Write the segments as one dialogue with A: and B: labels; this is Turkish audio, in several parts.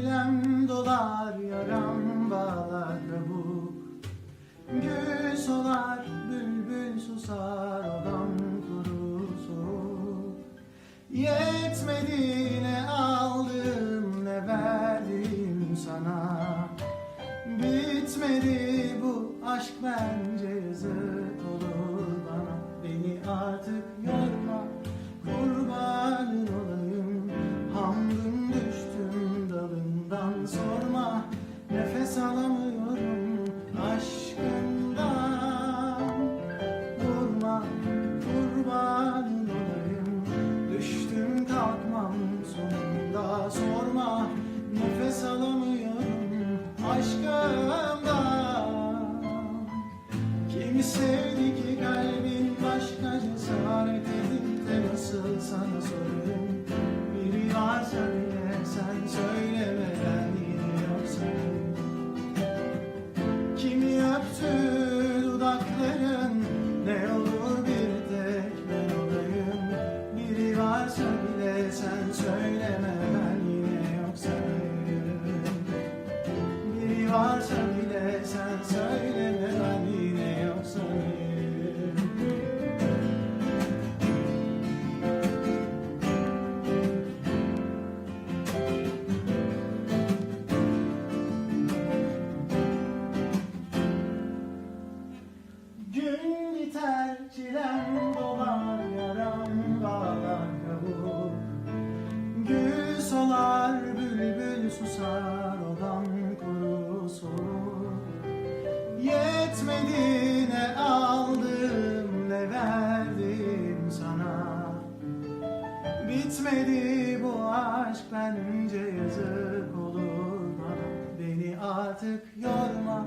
A: Çilem dolar yaram bağlar kabuk Gül solar bülbül susar odam kuru soğuk. Yetmedi ne aldım ne verdim sana? Bitmedi bu aşk ben aşkımdan Kimi sevdi kalbin başka cesaret edip de nasıl sana sorayım? Biri varsa bile sen söylemeden yoksa Kimi öptü dudakların ne olur bir tek ben olayım? Biri varsa bile sen söylemeden çilem dolar yaram bağlar kavur Gül solar bülbül susar odam kuru Yetmedi ne aldım ne verdim sana. Bitmedi bu aşk bence yazık olur bana. Beni artık yorma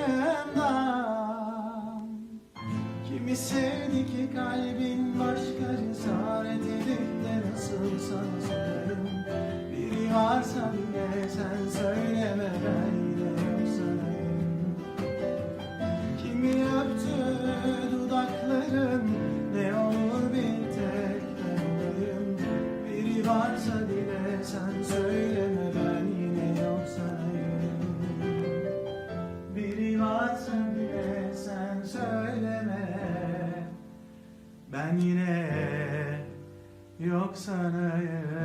A: aşkımdan Kimi sevdi ki kalbin başka cesaret edip de nasıl sana sorarım Biri varsa bile sen Ben yine yok sanayım